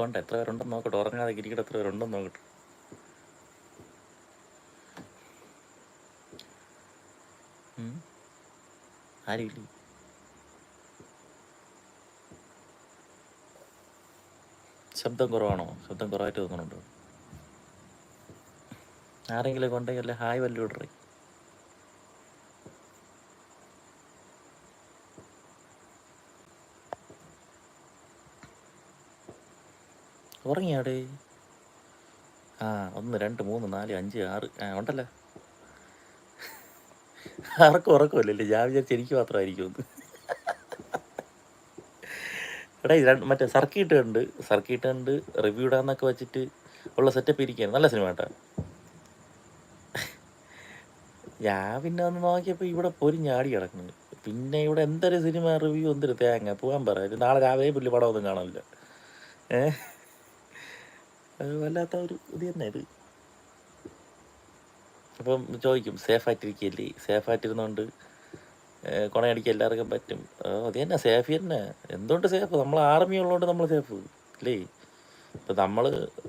കൊണ്ട് എത്ര പേരുണ്ടെന്ന് നോക്കട്ടെ. ഉറങ്ങാതെ കിരിക്കട്ടെ എത്ര പേരുണ്ടെന്ന് നോക്കട്ടെ. ആരും ശബ്ദം കുറവാണോ? ശബ്ദം കുറവായിട്ട് തോന്നുന്നുണ്ടോ? ആരെങ്കിലും കൊണ്ടെങ്കിൽ ഹായ് വല്ലതും ഉറങ്ങിയാടേ? ആ ഒന്ന് രണ്ട് മൂന്ന് നാല് അഞ്ച് ആറ് ആ ഉണ്ടല്ലോ. ആർക്കും ഉറക്കമില്ലല്ലേ. ഞാൻ വിചാരിച്ച എനിക്ക് മാത്രമായിരിക്കും എടാ രണ്ട് മറ്റേ സർക്കിട്ട് കണ്ട് സർക്കിട്ട് കണ്ട് റിവ്യൂ ഇടാന്നൊക്കെ വെച്ചിട്ട് ഉള്ള സെറ്റപ്പ് ഇരിക്കുകയാണ്. നല്ല സിനിമ കേട്ടോ ഞാൻ പിന്നെ ഒന്ന് നോക്കിയപ്പോൾ ഇവിടെ പൊരിഞ്ഞാടി ഞാടി കിടക്കുന്നു. പിന്നെ ഇവിടെ എന്തൊരു സിനിമ റിവ്യൂ എന്തൊരു തേങ്ങ. പോകാൻ പറയാം നാളെ രാവിലെ പുള്ളി പടമൊന്നും കാണില്ല ഏ? അത് വല്ലാത്ത ഒരു ഇത് തന്നെ ഇത്. അപ്പം ചോദിക്കും സേഫായിട്ടിരിക്കുകയല്ലേ സേഫായിട്ടിരുന്നോണ്ട് കൊണയടിക്കുക എല്ലാവർക്കും പറ്റും. അത് തന്നെ സേഫ് തന്നെ. എന്തുകൊണ്ട് സേഫ് നമ്മൾ ആർമി ഉള്ളതുകൊണ്ട് നമ്മൾ സേഫ് അല്ലേ? ഇപ്പം നമ്മൾ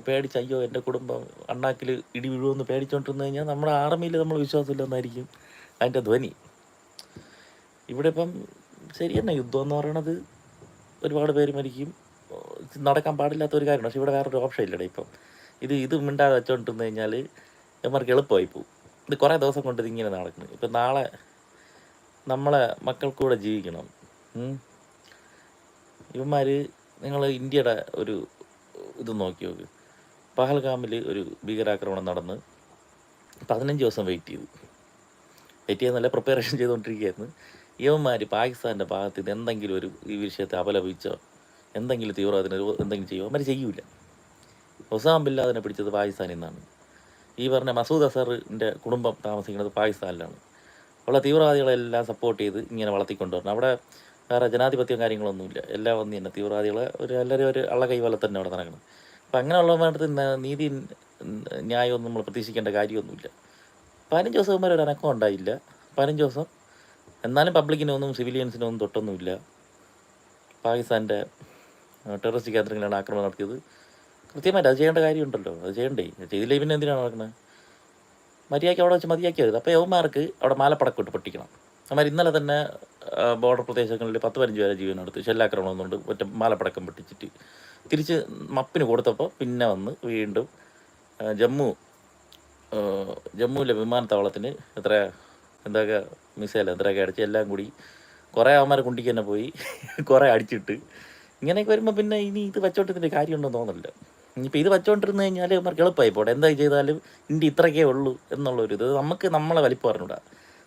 പേടിച്ച് അയ്യോ എന്റെ കുടുംബം അണ്ണാക്കിൽ ഇടി വീഴുമെന്ന് പേടിച്ചോണ്ടിരുന്നു കഴിഞ്ഞാൽ നമ്മുടെ ആർമിയിൽ നമ്മൾ വിശ്വാസമില്ലെന്നായിരിക്കും അതിന്റെ ധ്വനി. ഇവിടെ ഇപ്പം ശരി തന്നെ യുദ്ധം എന്ന് പറയണത് ഒരുപാട് പേര് മരിക്കും. നടക്കാൻ പാടില്ലാത്ത ഒരു കാര്യമാണ് പക്ഷേ ഇവിടെ വേറൊരു ഓപ്ഷൻ ഇല്ലടേ ഇപ്പം. ഇത് ഇത് മിണ്ടാതെ വെച്ചോണ്ടിരുന്ന് കഴിഞ്ഞാൽ ഇവന്മാർക്ക് എളുപ്പമായി പോകും ഇത് കുറേ ദിവസം കൊണ്ട് ഇതിങ്ങനെ നടക്കുന്നു. ഇപ്പം നാളെ നമ്മളെ മക്കൾക്കൂടെ ജീവിക്കണം. ഇവന്മാർ നിങ്ങൾ ഇന്ത്യയുടെ ഒരു ഇത് നോക്കി നോക്ക്. പഹൽഗാമിൽ ഒരു ഭീകരാക്രമണം നടന്ന് പതിനഞ്ച് ദിവസം വെയിറ്റ് ചെയ്തു. വെയിറ്റ് ചെയ്യാൻ നല്ല പ്രിപ്പറേഷൻ ചെയ്തുകൊണ്ടിരിക്കുകയായിരുന്നു. ഇവന്മാർ പാകിസ്ഥാന്റെ ഭാഗത്ത് നിന്ന് എന്തെങ്കിലും ഒരു ഈ വിഷയത്തെ അപലപിച്ചോ എന്തെങ്കിലും തീവ്രവാദത്തിന് എന്തെങ്കിലും ചെയ്യുമോ അവർ ചെയ്യൂല. ഒസാം ബില്ലാദിനെ പിടിച്ചത് പാകിസ്ഥാനിൽ നിന്നാണ്. ഈ പറഞ്ഞ മസൂദ് അസറിന്റെ കുടുംബം താമസിക്കുന്നത് പാകിസ്ഥാനിലാണ്. ഉള്ള തീവ്രവാദികളെല്ലാം സപ്പോർട്ട് ചെയ്ത് ഇങ്ങനെ വളർത്തിക്കൊണ്ടുവരണം. അവിടെ വേറെ ജനാധിപത്യം കാര്യങ്ങളൊന്നുമില്ല. എല്ലാം വന്ന് തന്നെ. തീവ്രവാദികളെ ഒരു എല്ലാവരും ഒരു അള്ള കൈവല തന്നെ അവിടെ നടക്കണം. അപ്പം അങ്ങനെയുള്ളവരുടെ നീതി ന്യായമൊന്നും നമ്മൾ പ്രതീക്ഷിക്കേണ്ട കാര്യമൊന്നുമില്ല. പതിനഞ്ച് ദിവസം വരെ ഒരു അനക്കം ഉണ്ടായില്ല. പതിനഞ്ച് ദിവസം. എന്നാലും പബ്ലിക്കിനൊന്നും സിവിലിയൻസിനൊന്നും തൊട്ടൊന്നുമില്ല. പാകിസ്ഥാന്റെ ടെററിസ്റ്റ് ഗ്യാദറിങ്ങിലാണ് ആക്രമണം നടത്തിയത്. കൃത്യമായിട്ട് അത് ചെയ്യേണ്ട കാര്യമുണ്ടല്ലോ. അത് ചെയ്യണ്ടേ. ചെയ്തില്ലേ പിന്നെ എന്തിനാണ് നടക്കുന്നത് മര്യാദയ്ക്ക് അവിടെ വെച്ച് മതിയാക്കിയത് അപ്പോൾ യവന്മാർക്ക് അവിടെ മാലപ്പടക്കം ഇട്ട് പൊട്ടിക്കണം. അവന്മാർ ഇന്നലെ തന്നെ ബോർഡർ പ്രദേശങ്ങളിൽ പത്ത് പതിനഞ്ച് പേരെ ജീവനെടുത്ത് ഷെല്ലാക്രമണം എന്നുകൊണ്ട് ഒറ്റ മാലപ്പടക്കം പൊട്ടിച്ചിട്ട് തിരിച്ച് മപ്പിന് കൊടുത്തപ്പോൾ പിന്നെ വന്ന് വീണ്ടും ജമ്മു ജമ്മുവിലെ വിമാനത്താവളത്തിന് എത്ര എന്തൊക്കെ മിസൈൽ എന്തൊക്കെ അടിച്ച് എല്ലാം കൂടി കുറേ അവന്മാരെ കുണ്ടിക്ക് തന്നെ പോയി കുറേ അടിച്ചിട്ട് ഇങ്ങനെയൊക്കെ വരുമ്പോൾ പിന്നെ ഇനി ഇത് വെച്ചോണ്ടിരുന്നതിന്റെ കാര്യമുണ്ടെന്ന് തോന്നില്ല ഇനിയിപ്പോൾ ഇത് വെച്ചോണ്ടിരുന്ന് കഴിഞ്ഞാൽ അവർക്ക് എളുപ്പമായി പോട്ടെ. എന്താ ചെയ്താലും ഇന്ത്യ ഇത്രയൊക്കെ ഉള്ളൂ എന്നുള്ളൊരു ഇത് നമുക്ക് നമ്മളെ വലിപ്പം അറിഞ്ഞൂടാ.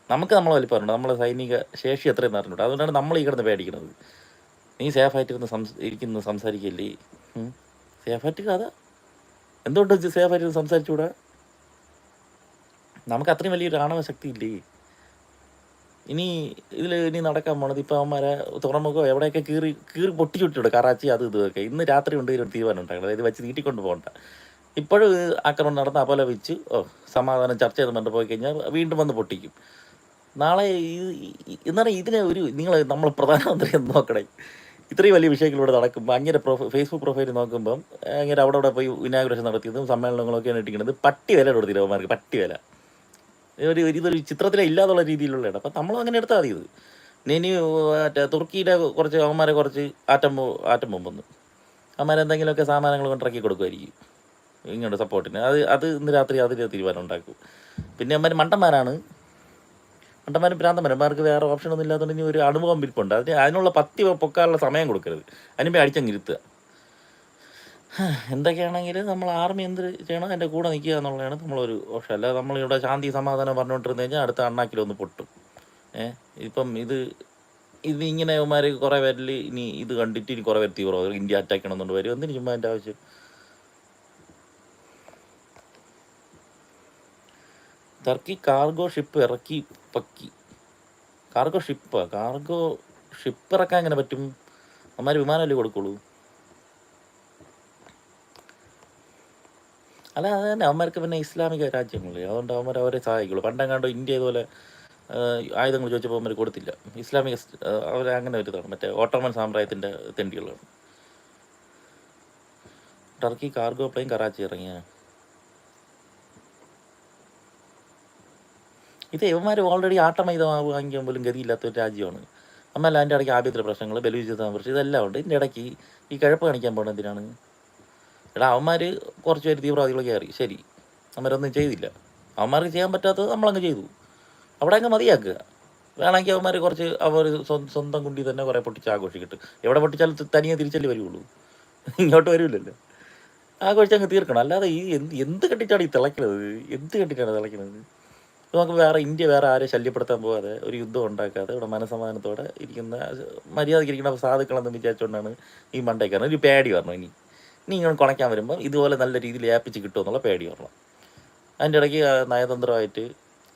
നമുക്ക് നമ്മളെ വലിപ്പം അറിഞ്ഞൂടാ. നമ്മളെ സൈനിക ശേഷി എത്രയെന്ന് അറിഞ്ഞൂടാ. അതുകൊണ്ടാണ് നമ്മൾ ഈ കിടന്ന് പേടിക്കുന്നത്. നീ സേഫായിട്ടിരുന്ന് സംസ് ഇരിക്കുന്നു സംസാരിക്കില്ലേ? സേഫായിട്ട് കഥ? എന്തുകൊണ്ട് സേഫായിട്ട് സംസാരിച്ചുകൂടാ? നമുക്ക് അത്രയും വലിയൊരു ആണവ ശക്തി ഇല്ലേ? ഇനി ഇതിൽ ഇനി നടക്കാൻ പോണത് ഇപ്പം അവന്മാരെ തുറമുഖം എവിടെയൊക്കെ കീറി കീറി പൊട്ടി പൊട്ടിച്ചുവിട്ടിട്ടുണ്ട് കറാച്ചി അത് ഇതൊക്കെ ഇന്ന് രാത്രി ഉണ്ട് ഇതിനൊരു തീരുമാനം ഉണ്ടാക്കണം അതായത് വെച്ച് നീട്ടിക്കൊണ്ട് പോകണ്ട. ഇപ്പോഴും ആക്രമണം നടന്ന് വെച്ച് ഓ സമാധാനം ചർച്ച ചെയ്ത് കൊണ്ട് പോയി കഴിഞ്ഞാൽ വീണ്ടും വന്ന് പൊട്ടിക്കും. നാളെ ഇത് പറഞ്ഞാൽ ഇതിനെ ഒരു നിങ്ങൾ നമ്മൾ പ്രധാനമന്ത്രി എന്ന് നോക്കണേ. ഇത്രയും വലിയ വിഷയങ്ങളിലൂടെ നടക്കുമ്പോൾ അങ്ങനെ പ്രൊഫൈ ഫേസ്ബുക്ക് പ്രൊഫൈൽ നോക്കുമ്പം അങ്ങനെ അവിടെ അവിടെ പോയി ഇനാഗുറേഷൻ നടത്തിയതും സമ്മേളനങ്ങളൊക്കെയാണ് ഇട്ടിരിക്കുന്നത്. പട്ടി വില കൊടുത്തില്ല അവന്മാർക്ക്? പട്ടി വില ഒരു ഇതൊരു ചിത്രത്തിലെ ഇല്ലാതുള്ള രീതിയിലുള്ള ഇടം അപ്പം നമ്മളും അങ്ങനെ എടുത്താൽ മതി ഇത്. ഇനി മറ്റേ തുർക്കിയുടെ കുറച്ച് അവന്മാരെ കുറച്ച് ആറ്റം ആറ്റം ബോംബൊന്ന്. അവന്മാരെന്തെങ്കിലുമൊക്കെ സാമാനങ്ങൾ കൊണ്ടിറക്കി കൊടുക്കുമായിരിക്കും ഇങ്ങോട്ട് സപ്പോർട്ടിന്. അത് അത് ഇന്ന് രാത്രി അതിൽ തീരുമാനം ഉണ്ടാക്കും. പിന്നെ അവന്മാർ മണ്ടന്മാരാണ്. മണ്ടന്മാരും ഭ്രാന്തന്മാരും. അവന്മാർക്ക് വേറെ ഓപ്ഷനൊന്നും ഇല്ലാത്തതുകൊണ്ട് ഇനി ഒരു അണുമുഖം വിരിപ്പുണ്ട് അതിന് അതിനുള്ള പത്തി പൊക്കാനുള്ള സമയം കൊടുക്കരുത്. അതിനുമ്പേ അടിച്ചങ്ങിരുത്തുക എന്തൊക്കെയാണെങ്കിലും നമ്മൾ ആർമി എന്ത് ചെയ്യണം അതിന്റെ കൂടെ നിൽക്കുക എന്നുള്ളതാണ് നമ്മളൊരു ഓപ്ഷൻ അല്ലാതെ നമ്മളിവിടെ ശാന്തി സമാധാനം പറഞ്ഞുകൊണ്ടിരുന്ന് കഴിഞ്ഞാൽ അടുത്ത അണ്ണാക്കിലൊന്ന് പൊട്ടും. ഏഹ് ഇപ്പം ഇത് ഇത് ഇങ്ങനെ ഇവന്മാർ കുറേ പേരിൽ ഇനി ഇത് കണ്ടിട്ട് ഇനി കുറേ പേര് തീവ്രം ഇന്ത്യ അറ്റാക്ക് ചെയ്യണമെന്നുണ്ട് വരും. എന്തിനു ചുമ്മാ എന്റെ ആവശ്യം? ടർക്കി കാർഗോ ഷിപ്പ് ഇറക്കി പക്കി. കാർഗോ ഷിപ്പ് കാർഗോ ഷിപ്പ് ഇറക്കാൻ എങ്ങനെ പറ്റും? അമ്മമാർ വിമാനമല്ലേ കൊടുക്കുള്ളൂ? അല്ല അത് തന്നെ. അവന്മാർക്ക് പിന്നെ ഇസ്ലാമിക രാജ്യങ്ങളില്ലേ അതുകൊണ്ട് അവന്മാർ അവരെ സഹായിക്കുള്ളൂ. പണ്ടെങ്ങാണ്ടോ ഇന്ത്യ ഇതുപോലെ ആയുധങ്ങൾ ചോദിച്ചപ്പോൾ അവന്മാർ കൊടുത്തില്ല. ഇസ്ലാമിക അവർ അങ്ങനെ ഒരു ഇതാണ്. മറ്റേ ഓട്ടോമൻ സാമ്രാജ്യത്തിന്റെ തെണ്ടികളാണ് ടർക്കി കാർഗോ പ്ലെയിൻ കറാച്ചി ഇറങ്ങിയ. ഇത് ഇവന്മാർ ഓൾറെഡി ആട്ടമൈത വാങ്ങിക്കാൻ പോലും ഗതിയില്ലാത്ത ഒരു രാജ്യമാണ്. അമ്മല്ല അതിന്റെ ഇടയ്ക്ക് ആഭ്യന്തര പ്രശ്നങ്ങൾ ബലൂചിസ്ഥാൻ പ്രശ്നം ഇതെല്ലാം ഉണ്ട്. ഇതിന്റെ ഇടയ്ക്ക് ഈ കഴപ്പ് കാണിക്കാൻ പോകണം എന്തിനാണ്? എടാ അവന്മാർ കുറച്ച് പേര് തീവ്രവാദികൾ കയറി. ശരി. അവന്മാരൊന്നും ചെയ്തില്ല. അവന്മാർക്ക് ചെയ്യാൻ പറ്റാത്തത് നമ്മളങ്ങ് ചെയ്തു. അവിടെ അങ്ങ് മതിയാക്കുക. വേണമെങ്കിൽ അവന്മാർ കുറച്ച് അവർ സ്വന്തം കുണ്ടി തന്നെ കുറേ പൊട്ടിച്ച് ആഘോഷിക്കട്ടെ. എവിടെ പൊട്ടിച്ചാലും തനിയെ തിരിച്ചല്ലേ വരുള്ളൂ. ഇങ്ങോട്ട് വരില്ലല്ലോ. ആഘോഷിച്ച് അങ്ങ് തീർക്കണം. അല്ലാതെ ഈ എന്ത് എന്ത് കെട്ടിട്ടാണ് ഈ തിളയ്ക്കുന്നത് എന്ത് കെട്ടിട്ടാണ് തിളയ്ക്കുന്നത് നമുക്ക് വേറെ ഇന്ത്യ വേറെ ആരെ ശല്യപ്പെടുത്താൻ പോകാതെ ഒരു യുദ്ധം ഉണ്ടാക്കാതെ ഇവിടെ മനസമാധാനത്തോടെ ഇരിക്കുന്ന മര്യാദയ്ക്ക് ഇരിക്കുന്ന സാധുക്കളെന്ന് വിചാരിച്ചുകൊണ്ടാണ് ഈ മണ്ടയ്ക്കാരൻ ഒരു പേടി വരണം ഇനി. ഇനി ഇങ്ങനെ കുണയ്ക്കാൻ വരുമ്പോൾ ഇതുപോലെ നല്ല രീതിയിൽ ഏപ്പിച്ച് കിട്ടുമെന്നുള്ള പേടി വരണം. അതിന്റെ ഇടയ്ക്ക് നയതന്ത്രമായിട്ട്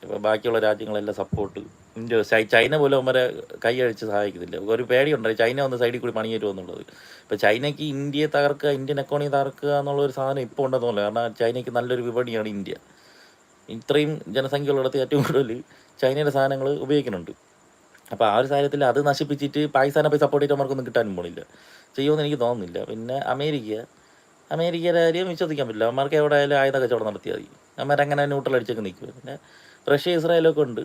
ഇപ്പോൾ ബാക്കിയുള്ള രാജ്യങ്ങളെല്ലാം സപ്പോർട്ട് ഇന്ത്യ ചൈന പോലും അവരെ കൈയഴിച്ച് സഹായിക്കുന്നില്ല. ഒരു പേടിയുണ്ട്. ചൈന വന്ന് സൈഡിൽ കൂടി പണി എന്നുള്ളത് ഇപ്പോൾ ചൈനയ്ക്ക് ഇന്ത്യയെ തകർക്കുക ഇന്ത്യൻ എക്കോണമി തകർക്കുക എന്നുള്ള ഒരു സാധനം ഇപ്പോൾ ഉണ്ടെന്ന് കാരണം ചൈനയ്ക്ക് നല്ലൊരു വിപണിയാണ് ഇന്ത്യ. ഇത്രയും ജനസംഖ്യയുള്ളിടത്ത് ഏറ്റവും കൂടുതൽ ചൈനയുടെ സാധനങ്ങൾ ഉപയോഗിക്കുന്നുണ്ട്. അപ്പോൾ ആ ഒരു സാഹചര്യത്തിൽ അത് നശിപ്പിച്ചിട്ട് പാകിസ്ഥാനെ പോയി സപ്പോർട്ട് ചെയ്തിട്ട് അവർക്കൊന്നും കിട്ടാനും പോണില്ല. ചെയ്യുമെന്ന് എനിക്ക് തോന്നുന്നില്ല. പിന്നെ അമേരിക്ക അമേരിക്കയുടെ കാര്യം വിശ്വസിക്കാൻ പറ്റില്ല. അവന്മാർക്ക് എവിടെ ആയാലും ആയുധ കച്ചവടം നടത്തിയാൽ മതി. അവന്മാരങ്ങനെ ന്യൂട്രൽ അടിച്ചൊക്കെ നിൽക്കും പിന്നെ റഷ്യ ഇസ്രായേലൊക്കെ ഉണ്ട്.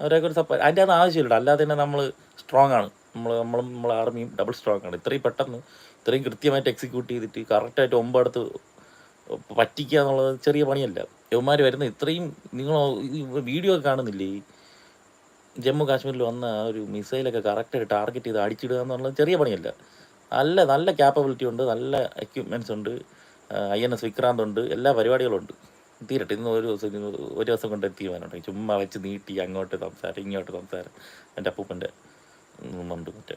അവരൊക്കെ ഒരു സപ്പോർട്ട് അതിന്റെ അത് ആവശ്യമില്ല അല്ലാതെ തന്നെ നമ്മൾ സ്ട്രോങ് ആണ്. നമ്മൾ നമ്മളും നമ്മളെ ആർമിയും ഡബിൾ സ്ട്രോങ് ആണ്. ഇത്രയും പെട്ടെന്ന് ഇത്രയും കൃത്യമായിട്ട് എക്സിക്യൂട്ട് ചെയ്തിട്ട് കറക്റ്റായിട്ട് ഒമ്പടത്ത് പറ്റിക്കുക എന്നുള്ളത് ചെറിയ പണിയല്ല. യവന്മാർ വരുന്ന ഇത്രയും നിങ്ങൾ വീഡിയോ ഒക്കെ കാണുന്നില്ലേ? ജമ്മു കാശ്മീരിൽ വന്ന ഒരു മിസൈലൊക്കെ കറക്റ്റായിട്ട് ടാർഗറ്റ് ചെയ്ത് അടിച്ചിടുക എന്നുള്ളത് ചെറിയ പണിയല്ല. നല്ല നല്ല ക്യാപ്പബിലിറ്റി ഉണ്ട് നല്ല എക്യുപ്മെന്റ്സ് ഉണ്ട് ഐ എൻ എസ് വിക്രാന്ത് ഉണ്ട് എല്ലാ പരിപാടികളും ഉണ്ട്. തീരട്ടെ ഇന്ന് ഒരു ദിവസം ഒരു ദിവസം കൊണ്ട് തീരുമാനമുണ്ടെങ്കിൽ ചുമ്മാ വെച്ച് നീട്ടി അങ്ങോട്ട് സംസാരം ഇങ്ങോട്ട് സംസാരം. എന്റെ അപ്പൂപ്പന്റെ ഉണ്ട് മറ്റേ.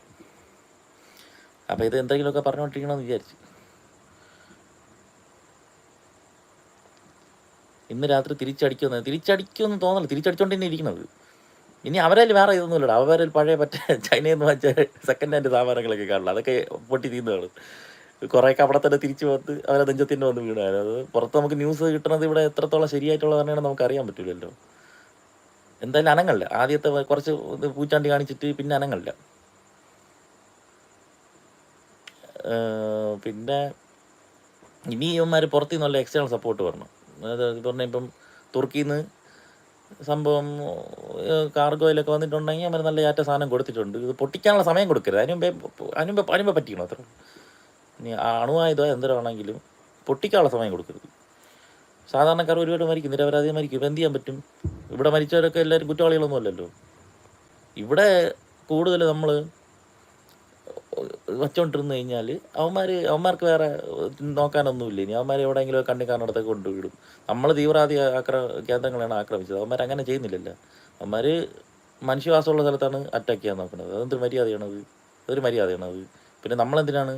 അപ്പോൾ ഇത് എന്തെങ്കിലുമൊക്കെ പറഞ്ഞുകൊണ്ടിരിക്കണമെന്ന് വിചാരിച്ചു. ഇന്ന് രാത്രി തിരിച്ചടിക്കുമെന്ന് തിരിച്ചടിക്കുമെന്ന് തോന്നല്ല തിരിച്ചടിച്ചോണ്ട് ഇനി അവരിൽ വേറെ ഇതൊന്നുമില്ലടാ. അവരിൽ പഴയ മറ്റേ ചൈനയിൽ നിന്ന് വെച്ച സെക്കൻഡ് ഹാൻഡ് സാമാനങ്ങളൊക്കെ കാണില്ല അതൊക്കെ പൊട്ടി തീർന്നതാണ് കുറേയൊക്കെ അവിടെ തന്നെ തിരിച്ചു വന്ന് അവരെ നെഞ്ചത്തിന്റെ വന്ന് വീണായിരുന്നു അത് പുറത്ത് നമുക്ക് ന്യൂസ് കിട്ടുന്നത് ഇവിടെ എത്രത്തോളം ശരിയായിട്ടുള്ള തന്നെയാണ് നമുക്ക് അറിയാൻ പറ്റില്ലല്ലോ. എന്തായാലും അനങ്ങല്ല. ആദ്യത്തെ കുറച്ച് പൂച്ചാണ്ടി കാണിച്ചിട്ട് പിന്നെ അനങ്ങല്ല. ഏർ പിന്നെ ഇനി ഇവന്മാർ പുറത്തു നിന്നുള്ള എക്സ്റ്റേണൽ സപ്പോർട്ട് വരണം. അതായത് പറഞ്ഞാൽ ഇപ്പം തുർക്കിയിൽ നിന്ന് സംഭവം കാർഗോയിലൊക്കെ വന്നിട്ടുണ്ടെങ്കിൽ അവർ നല്ല ഏറ്റ സാധനം കൊടുത്തിട്ടുണ്ട്. ഇത് പൊട്ടിക്കാനുള്ള സമയം കൊടുക്കരുത്. അതിനുമ്പേ അതിനുമ്പേ അതിന് മുമ്പേ അതിന് പറ്റിക്കണം അത്ര? ഇനി അണുവായുധോ എന്തരാണെങ്കിലും പൊട്ടിക്കാനുള്ള സമയം കൊടുക്കരുത്. സാധാരണക്കാർ ഒരുപാട് മരിക്കും. നിരപരാധി മരിക്കും. ഇപ്പം എന്ത് ചെയ്യാൻ പറ്റും? ഇവിടെ മരിച്ചവരൊക്കെ എല്ലാവരും കുറ്റവാളികളൊന്നും അല്ലല്ലോ ഇവിടെ കൂടുതൽ നമ്മൾ വച്ചുകൊണ്ടിരുന്ന് കഴിഞ്ഞാൽ അവന്മാർ അവന്മാർക്ക് വേറെ നോക്കാനൊന്നുമില്ല. ഇനി അവന്മാർ എവിടെയെങ്കിലും കണ്ണി കാണടത്തെ കൊണ്ടുവിടും നമ്മൾ തീവ്രവാദി ആക്ര കേന്ദ്രങ്ങളാണ് ആക്രമിച്ചത്. അവന്മാർ അങ്ങനെ ചെയ്യുന്നില്ലല്ലോ. അവന്മാർ മനുഷ്യവാസമുള്ള സ്ഥലത്താണ് അറ്റാക്ക് ചെയ്യാൻ നോക്കുന്നത്. അതെന്തൊരു മര്യാദയാണത്? അതൊരു മര്യാദയാണത്. പിന്നെ നമ്മളെന്തിനാണ്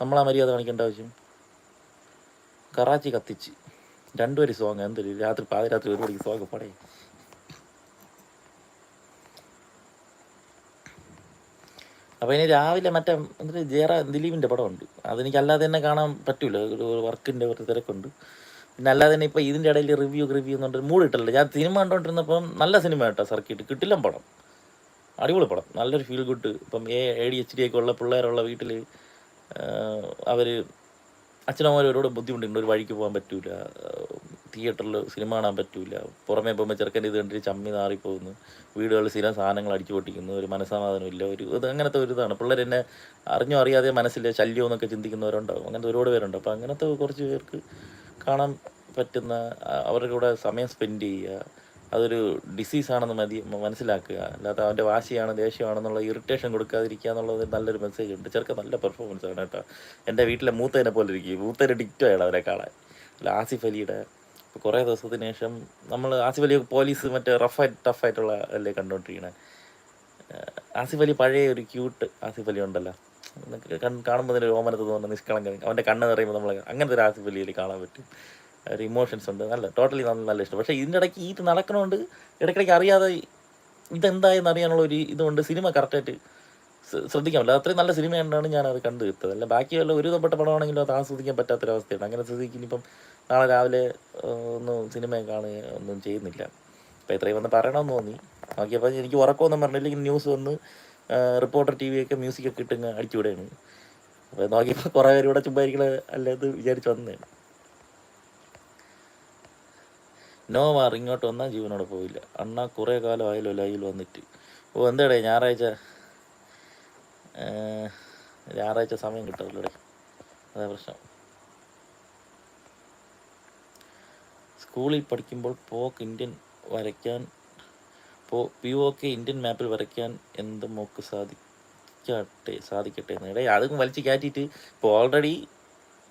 നമ്മൾ ആ മര്യാദ കാണിക്കേണ്ട ആവശ്യം? കറാച്ചി കത്തിച്ച്. രണ്ടുപേര് സോങ് എന്തൊരു രാത്രി പാതിരാത്രി ഒരു മണിക്ക് സോങ് പടേ അപ്പോൾ ഇനി രാവിലെ മറ്റേ എന്നിട്ട് ജയറ ദിലീപിന്റെ പടമുണ്ട്. അതെനിക്ക് അല്ലാതെ തന്നെ കാണാൻ പറ്റൂല. വർക്കിന്റെ ഒരു തിരക്കുണ്ട്. പിന്നെ അല്ലാതെ തന്നെ ഇപ്പോൾ ഇതിന്റെ ഇടയിൽ റിവ്യൂ റിവ്യൂ എന്നുണ്ട് മൂഡ് ഇട്ടല്ലോ ഞാൻ സിനിമ കണ്ടുകൊണ്ടിരുന്നപ്പം നല്ല സിനിമ കേട്ടോ സർക്കിട്ട്. കിട്ടില്ല പടം. അടിപൊളി പടം. നല്ലൊരു ഫീൽ ഗുഡ് ഇപ്പം A A D H D ഒക്കെ ഉള്ള പിള്ളേരുള്ള വീട്ടിൽ അവർ അച്ഛനമ്മമാരോട് ബുദ്ധിമുട്ടുണ്ട്. ഒരു വഴിക്ക് പോകാൻ പറ്റൂല. തിയേറ്ററിൽ സിനിമ കാണാൻ പറ്റില്ല പുറമേ പോകുമ്പോൾ ചെറുക്കന്റെ ഇത് കണ്ടിട്ട് ചമ്മി നാറിപ്പോകുന്നു. വീടുകളിൽ സ്ഥിരം സാധനങ്ങൾ അടിച്ചു പൊട്ടിക്കുന്നു. ഒരു മനസ്സമാധാനമില്ല ഒരു ഇത് അങ്ങനത്തെ ഒരു ഇതാണ്. പിള്ളേർ എന്നെ അറിഞ്ഞോ അറിയാതെ മനസ്സില്ല ശല്യം എന്നൊക്കെ ചിന്തിക്കുന്നവരുണ്ടാവും. അങ്ങനത്തെ ഒരുപാട് പേരുണ്ട്. അപ്പോൾ അങ്ങനത്തെ കുറച്ച് പേർക്ക് കാണാൻ പറ്റുന്ന അവരുടെ കൂടെ സമയം സ്പെൻഡ് ചെയ്യുക അതൊരു ഡിസീസാണെന്ന് മതി മനസ്സിലാക്കുക. അല്ലാതെ അവന്റെ വാശിയാണ് ദേഷ്യമാണെന്നുള്ള ഇറിറ്റേഷൻ കൊടുക്കാതിരിക്കുക എന്നുള്ളത് നല്ലൊരു മെസ്സേജ് ഉണ്ട്. ചെറുക്കൻ നല്ല പെർഫോമൻസ് ആണ് കേട്ടോ. എന്റെ വീട്ടിലെ മൂത്തേനെ പോലെ ഇരിക്കും. മൂത്തേനെ ഡിക്റ്റോ അവരെ കാണാൻ. അല്ല ആസിഫ് അലിയുടെ ഇപ്പോൾ കുറേ ദിവസത്തിന് ശേഷം നമ്മൾ ആസിഫ് അലി പോലീസ് മറ്റേ റഫായിട്ട് ടഫായിട്ടുള്ള അല്ലേ കണ്ടുകൊണ്ടിരിക്കണേ ആസിഫ് അലി പഴയ ഒരു ക്യൂട്ട് ആസിഫ് അലി ഉണ്ടല്ലോ. കാണുമ്പോൾ തന്നെ ഒരു ഓമനത്ത് തോന്നുന്ന നിഷ്കളങ്കൻ അവന്റെ കണ്ണ് നിറയുമ്പോൾ നമ്മൾ അങ്ങനത്തെ ഒരു ആസിഫ് അലിയിൽ കാണാൻ പറ്റും. ഒരു ഇമോഷൻസ് ഉണ്ട്. നല്ല ടോട്ടലി നല്ല നല്ല ഇഷ്ടം. പക്ഷേ ഇതിന്റെ ഇടയ്ക്ക് ഇത് നടക്കണോണ്ട് ഇടയ്ക്കിടയ്ക്ക് അറിയാതെ ഇതെന്തായെന്ന് അറിയാനുള്ള ഒരു ഇതുകൊണ്ട് സിനിമ കറക്റ്റായിട്ട് ശ്രദ്ധിക്കാൻ പറ്റില്ല അത്രയും നല്ല സിനിമയുണ്ടാണ് ഞാൻ അത് കണ്ടു തീർത്തത് അല്ല ബാക്കിയുള്ള ഒരു വിധപ്പെട്ട പടമാണെങ്കിലും അത് ആസ്വദിക്കാൻ പറ്റാത്തൊരവസ്ഥയാണ് അങ്ങനെ സ്ഥിതിക്ക് ഇനിയിപ്പം നാളെ രാവിലെ ഒന്നും സിനിമ കാണുക ഒന്നും ചെയ്യുന്നില്ല. അപ്പോൾ ഇത്രയും വന്ന് പറയണമെന്ന് തോന്നി. നോക്കിയപ്പോൾ എനിക്ക് ഉറക്കമൊന്നും പറഞ്ഞില്ലെങ്കിൽ ന്യൂസ് വന്ന് റിപ്പോർട്ടർ ടി വിയൊക്കെ മ്യൂസിക്കൊക്കെ ഇട്ടിങ്ങ് അടിച്ചുവിടുകയാണ്. അപ്പോൾ നോക്കിയപ്പോൾ കുറേ പേര് ഇവിടെ ചുമ്പായിരിക്കണ അല്ലാതെ വിചാരിച്ച് വന്നതാണ് നോ മാർ ഇങ്ങോട്ട് വന്നാൽ ജീവനോടെ പോവില്ല. അണ്ണ കുറേ കാലം ആയല്ലോ ലൈവിൽ വന്നിട്ട്. ഓ എന്താടേ ഞായറാഴ്ച? ഞായറാഴ്ച സമയം കിട്ടാറില്ലടേ അതാ പ്രശ്നം. സ്കൂളിൽ പഠിക്കുമ്പോൾ പോക്ക് ഇന്ത്യൻ വരയ്ക്കാൻ പോ പി ഒക്ക് ഇന്ത്യൻ മാപ്പിൽ വരയ്ക്കാൻ എന്ത് മോക്ക് സാധിക്കട്ടെ സാധിക്കട്ടെ എന്നിടെ അതും വലിച്ച് കയറ്റിയിട്ട് ഇപ്പോൾ ഓൾറെഡി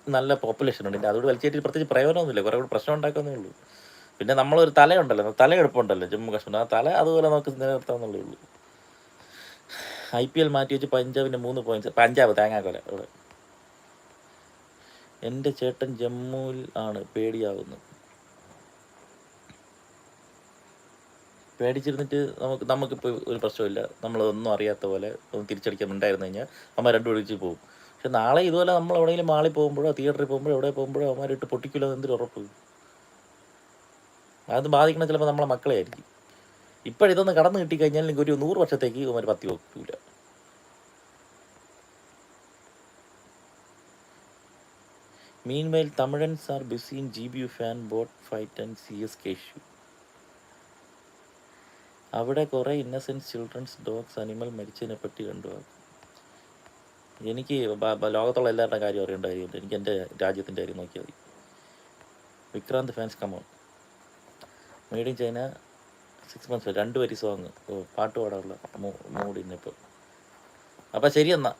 നല്ല പോപ്പുലേഷൻ ഉണ്ട്. അതുകൊണ്ട് വലിച്ചു കയറ്റി പ്രത്യേകിച്ച് പ്രയോജനമൊന്നുമില്ല. കുറേ കൂടി പ്രശ്നം ഉണ്ടാക്കുന്നേ ഉള്ളൂ. പിന്നെ നമ്മളൊരു തലയുണ്ടല്ലോ. തല എളുപ്പമുണ്ടല്ലോ ജമ്മു കാശ്മീർ. ആ തല അതുപോലെ നമുക്ക് നിലനിർത്താമെന്നുള്ളേ ഉള്ളൂ. ഐ പി എൽ മാറ്റി വെച്ച് പഞ്ചാബിന്റെ മൂന്ന് പോയിന്റ്സ് പഞ്ചാബ് തേങ്ങാക്കൊല. ഇവിടെ. എന്റെ ചേട്ടൻ ജമ്മുവിൽ ആണ് പേടിയാവുന്നു പേടിച്ചിരുന്നിട്ട് നമുക്ക് നമുക്കിപ്പോൾ ഒരു പ്രശ്നമില്ല. നമ്മളൊന്നും അറിയാത്ത പോലെ ഒന്ന് തിരിച്ചടിക്കാൻ ഉണ്ടായിരുന്നു കഴിഞ്ഞാൽ അമ്മ രണ്ടു ഒഴിച്ച് പോകും പക്ഷെ നാളെ ഇതുപോലെ നമ്മൾ എവിടെയെങ്കിലും മാളിൽ പോകുമ്പോഴോ തിയേറ്ററിൽ പോകുമ്പോഴോ എവിടെ പോകുമ്പോഴോ അമ്മമാരിട്ട് പൊട്ടിക്കില്ല എന്തൊരു ഉറപ്പ്. അത് ബാധിക്കണ ചിലപ്പോൾ നമ്മളെ മക്കളെ ആയിരിക്കും. ഇപ്പോഴിതൊന്ന് കടന്നു കിട്ടിക്കഴിഞ്ഞാൽ നിങ്ങൾക്ക് ഒരു നൂറ് വർഷത്തേക്ക് അവന്മാർ പത്തി വെക്കൂല meanwhile Tamilans are busy in G B U fan bot fight and C S K ഷു അവിടെ കുറേ ഇന്നസെൻസ് ചിൽഡ്രൻസ് ഡോഗ്സ് അനിമൽ മരിച്ചതിനെ പറ്റി കണ്ടു. എനിക്ക് ലോകത്തുള്ള എല്ലാവരുടെ കാര്യം അറിയേണ്ട കാര്യമുണ്ട്. എനിക്ക് എന്റെ രാജ്യത്തിന്റെ കാര്യം നോക്കിയാൽ മതി. Vikrant fans come on made in China six months രണ്ട് വരി സോങ് പാട്ട് പാടാനുള്ള മൂഡ് ഇന്നിപ്പോൾ അപ്പം ശരി എന്നാൽ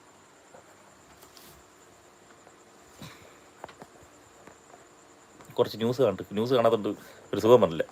കുറച്ച് ന്യൂസ് കണ്ടു ന്യൂസ് കാണാത്തോണ്ട് ഒരു സുഖം പറഞ്ഞില്ല